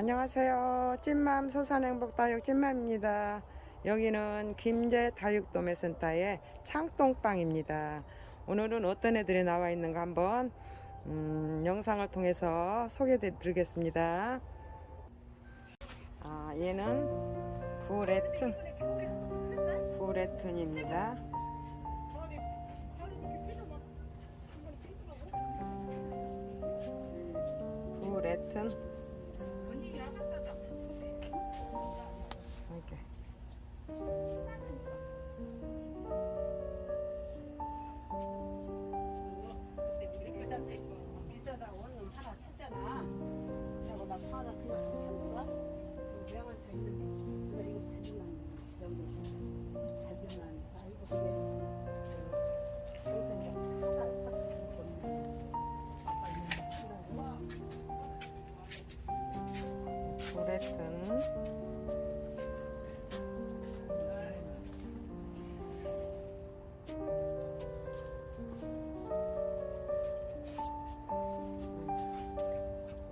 안녕하세요. 찐맘 소산행복 다육 찐맘입니다. 여기는 김제 다육 도매센터의 창동빵입니다. 오늘은 어떤 애들이 나와 있는가 한번 음, 영상을 통해서 소개해 드리겠습니다. 아, 얘는 부레튼, 부레튼입니다. 부레튼. 부레튼.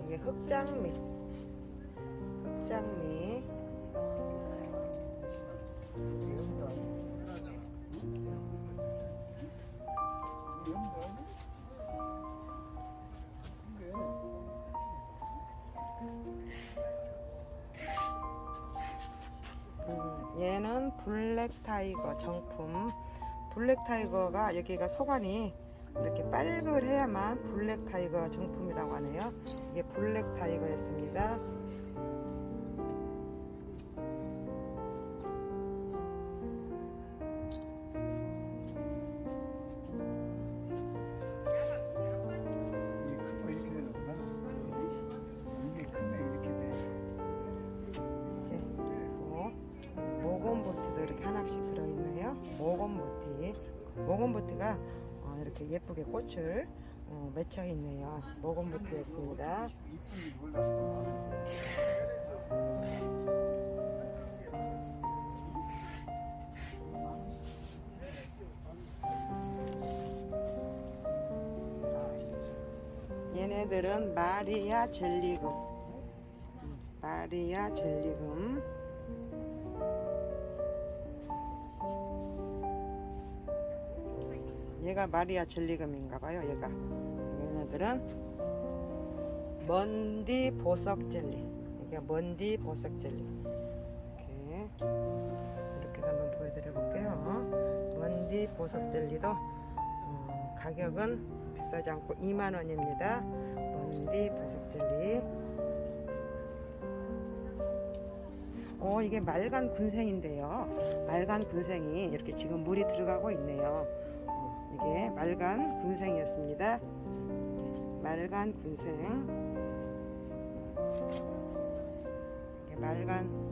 이게. 흑장미. 얘는 블랙 타이거 정품. 블랙 타이거가 여기가 소관이 이렇게 빨글 해야만 블랙 타이거 정품이라고 하네요. 이게 블랙 타이거였습니다. 모건보트가 어, 이렇게 예쁘게 꽃을 어, 맺혀 있네요. 모건보트였습니다. 얘네들은 마리아 젤리금. 음, 마리아 젤리금. 얘가 마리아 젤리금인가 봐요, 얘가. 얘네들은 먼디 보석 젤리. 이게 먼디 보석 젤리. 이렇게 이렇게 한번 보여드려 볼게요. 먼디 보석 젤리도 음, 가격은 비싸지 않고 2만 원입니다. 먼디 보석 젤리. 어, 이게 말간 군생인데요. 말간 군생이 이렇게 지금 물이 들어가고 있네요. 어, 이게 말간 군생이었습니다. 말간 군생. 이게 말간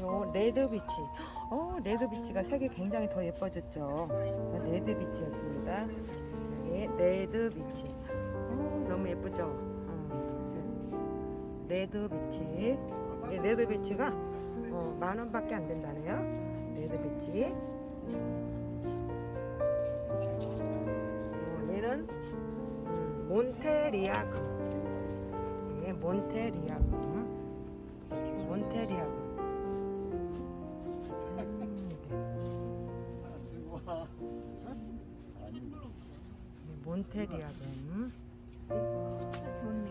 요 레드 비치. 어, 레드비치가 색이 굉장히 더 예뻐졌죠. 레드비치였습니다. 여기 레드비치. 어, 너무 예쁘죠? 어, 레드비치. 이 레드비치가 어, 만 원밖에 안 된다네요. 레드비치. 어, 얘는 음, 몬테리아금. 이게 몬테리아금. 몬테리아금. 몬테리아금. 좋네.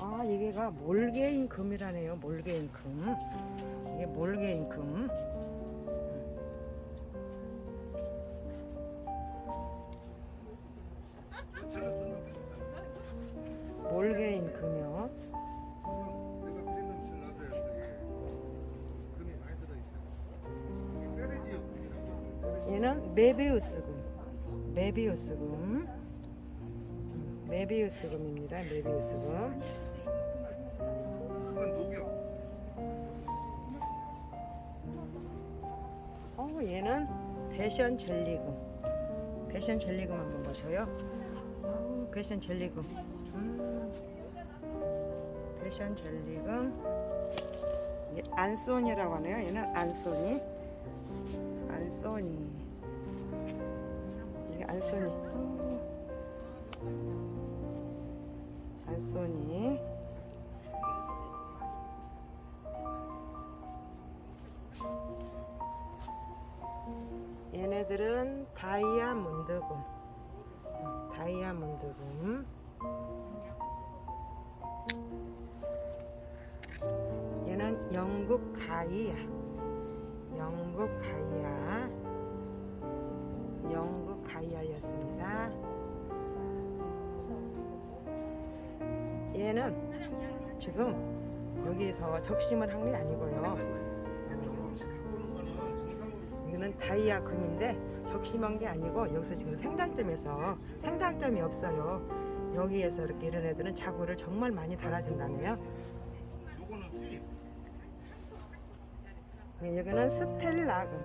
아, 이게가 몰게인 금이라네요. 몰게인 금. 이게 몰게인 금. 메비우스 금입니다. 메비우스 금. 그건 녹여. 어, 얘는 패션 젤리금. 패션 젤리금 한번 보셔요. 오, 패션 젤리금. 음, 패션 젤리금. 이게 안소니라고 하네요. 얘는 안소니. 안소니. 이게 안소니. 오. 안소니. 얘네들은 다이아몬드금. 다이아몬드금. 얘는 영국 가이아. 영국 가이아. 영국 가이아였습니다. 얘는 지금 여기서 적심을 한 게 아니고요. 이거는 다이아 금인데 적심한 게 아니고 여기서 지금 생장점에서 생장점이 없어요. 여기에서 이렇게 이런 애들은 자구를 정말 많이 달아준다네요. 요거는 수입 네, 여기는 스텔라금,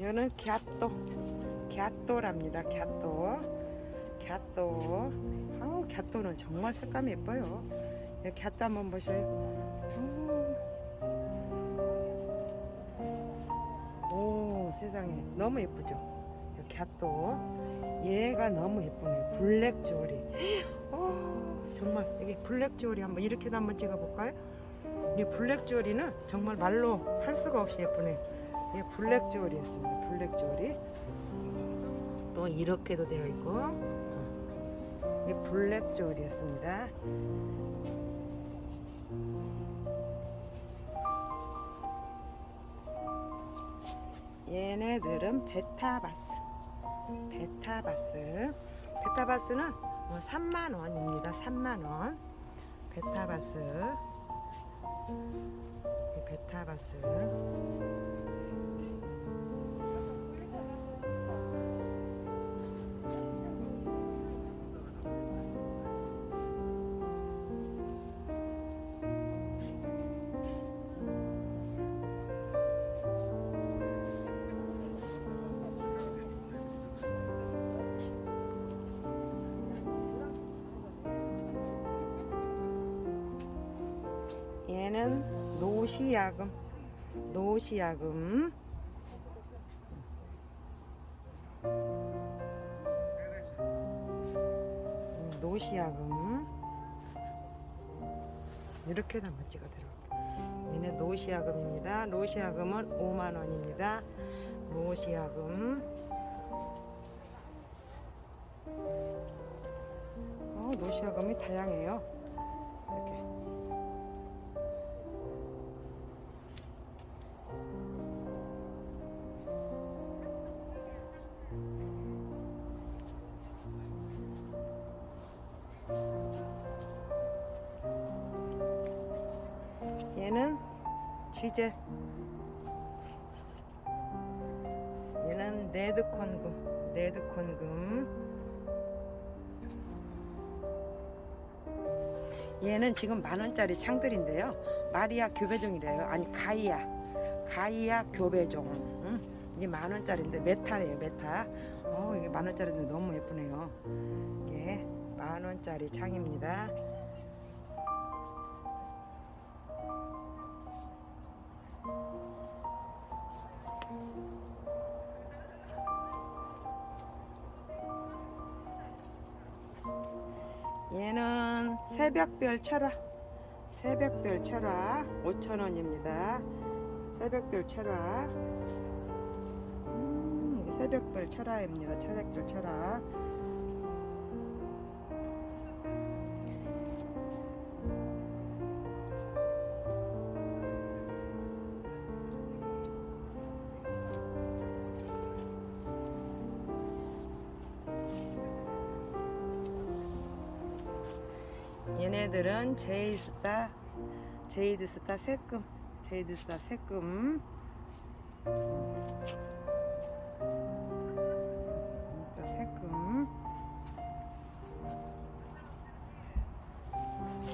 얘는 갸또, 갸또랍니다. 갸또, 갸또. 아우 갸또는 정말 색감이 예뻐요. 이 갸또 한번 보셔요. 음. 오 세상에 너무 예쁘죠. 이 갸또. 얘가 너무 예쁘네요. 블랙 조리. 오, 정말 이게 블랙 조리 한번 이렇게도 한번 찍어볼까요? 이 블랙 조리는 정말 말로 할 수가 없이 예쁘네요. 이게 블랙 조리였습니다. 블랙 조리. 또 이렇게도 되어 있고, 어, 이게 블랙 조리였습니다. 얘네들은 베타바스. 베타바스. 베타바스는 3만 원입니다. 3만 원. 베타바스. 이 베타바스. 얘는 노시야금. 노시야금. 음, 노시야금. 이렇게도 한번 찍어 드려볼게요. 얘는 노시야금입니다. 노시야금은 5만 원입니다. 노시야금. 어, 노시야금이 다양해요. 쥐젤 얘는 레드콘금 레드콘금. 얘는 지금 만원짜리 창들인데요. 마리아 교배종이래요. 아니 가이아. 가이아 교배종. 응? 이게 만원짜리인데 메타래요 메타. 어 이게 만원짜리인데 너무 예쁘네요. 이게 만원짜리 창입니다 새벽별 철화 새벽별 철화 5,000원입니다. 새벽별 철화 음, 새벽별 철화입니다. 새벽별 철화 얘네들은 제이스타 제이드스타 데이드사 새금 또 새금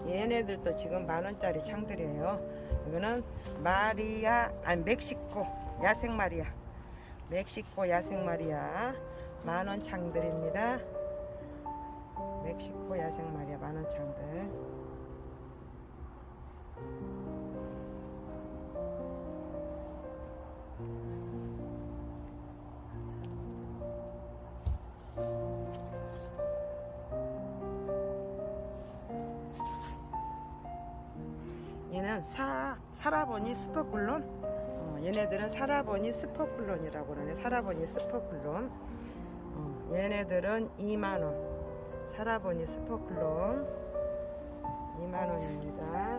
얘네들도 지금 만 원짜리 창들이에요. 이거는 마리아 아니 멕시코 야생 마리아 멕시코 야생 마리아 만원 창들입니다. 멕시코 야생 마리아 만원 창들. 사 살아보니 스퍼클론. 어, 얘네들은 살아보니 스퍼클론이라고 그러네. 살아보니 스퍼클론. 어, 얘네들은 2만 원. 살아보니 스퍼클론 2만 원입니다.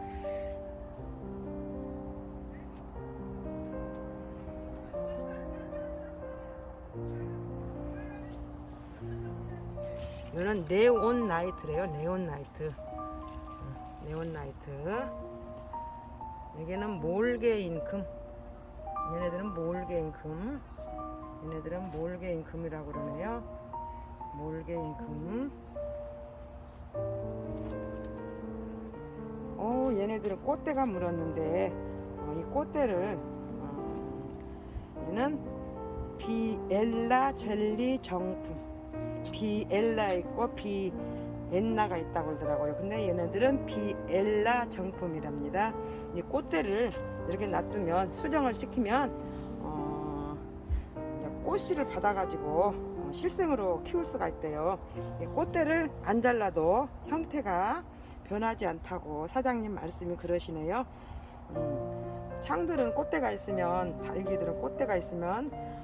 이거는 네온 나이트래요. 네온 나이트. 어, 네온 나이트. 여기는 몰개인 금. 얘네들은 몰개인 금. 얘네들은 몰개인 금이라고 그러네요. 몰개인 금. 어, 얘네들은 꽃대가 물었는데 어, 이 꽃대를 어, 얘는 비엘라 젤리 정품. 비엘라 있고 비 엔나가 있다고 그러더라고요. 근데 얘네들은 비엘라 정품이랍니다. 이 꽃대를 이렇게 놔두면 수정을 시키면 어, 꽃씨를 받아가지고 어, 실생으로 키울 수가 있대요. 이 꽃대를 안 잘라도 형태가 변하지 않다고 사장님 말씀이 그러시네요. 음, 창들은 꽃대가 있으면 다육이들은 꽃대가 있으면 음,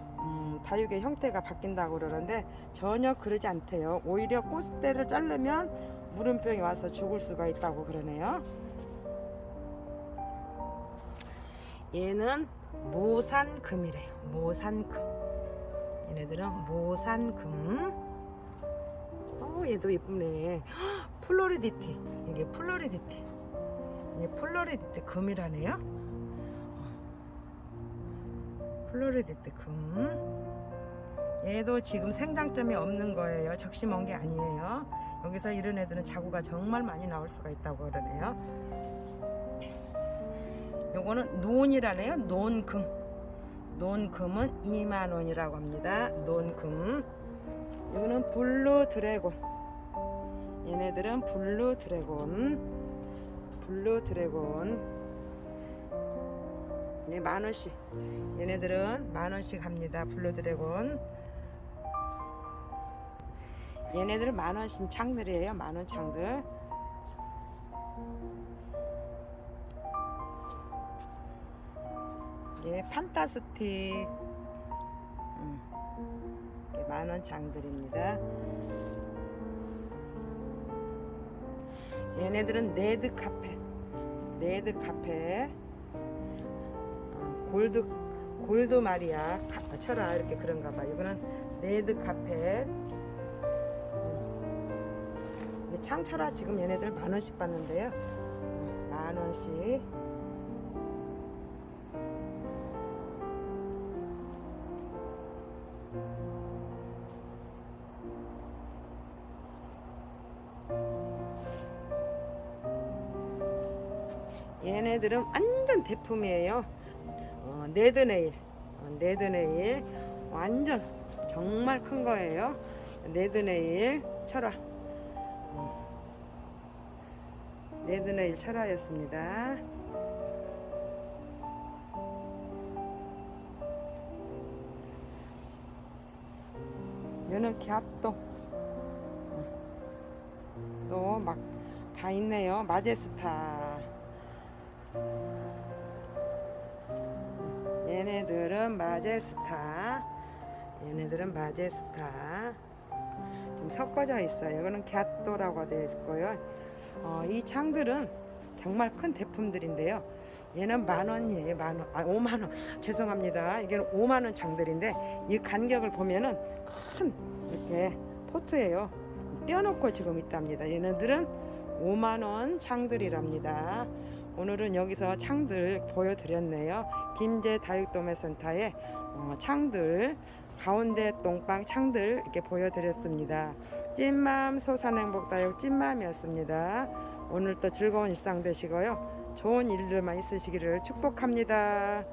다육의 형태가 바뀐다고 그러는데 전혀 그러지 않대요. 오히려 꽃대를 자르면 물음병이 와서 죽을 수가 있다고 그러네요. 얘는 모산금이래요. 모산금. 얘네들은 모산금. 어, 얘도 예쁘네. 헉, 플로리디티. 이게 플로리디티. 이게 플로리디티 금이라네요. 어. 플로리디티 금. 얘도 지금 생장점이 없는 거예요. 적심한 게 아니에요. 여기서 이런 애들은 자구가 정말 많이 나올 수가 있다고 그러네요. 요거는 논이라네요. 논금. 논금은 2만 원이라고 합니다. 논금. 이거는 블루 드래곤. 얘네들은 블루 드래곤. 블루 드래곤. 네, 만 원씩. 얘네들은 만 원씩 합니다. 블루 드래곤. 얘네들은 만 원씩 창들이에요. 만 원 창들. 예, 판타스틱. 음. 이게 만원 장들입니다. 얘네들은 네드 카페. 네드 카페. 어, 골드, 골드 마리아. 카, 철아, 이렇게 그런가 봐. 이거는 네드 카페. 음. 창철아 지금 얘네들 만 원씩 받는데요. 음, 만 원씩. 얘네들은 완전 대품이에요. 어, 네드네일, 어, 네드네일 완전 정말 큰 거예요. 네드네일 철화. 음. 네드네일 철화였습니다. 얘는 갸또 또막 다 있네요. 마제스타. 얘네들은 마제스타. 얘네들은 마제스타. 좀 섞어져 있어요. 이거는 갸또라고 되어 있고요. 어, 이 창들은 정말 큰 대품들인데요. 얘는 만 원이에요. 만 원. 아, 5만 원. 죄송합니다. 이게는 5만 원 창들인데 이 간격을 보면은 큰 이렇게 포트예요. 떼어놓고 지금 있답니다. 얘네들은 5만 원 창들이랍니다. 오늘은 여기서 창들 보여드렸네요. 김제 다육도매센터의 어, 창들 가운데 똥방 창들 이렇게 보여드렸습니다. 찐맘 소산행복다육 찐맘이었습니다. 오늘도 즐거운 일상 되시고요. 좋은 일들만 있으시기를 축복합니다.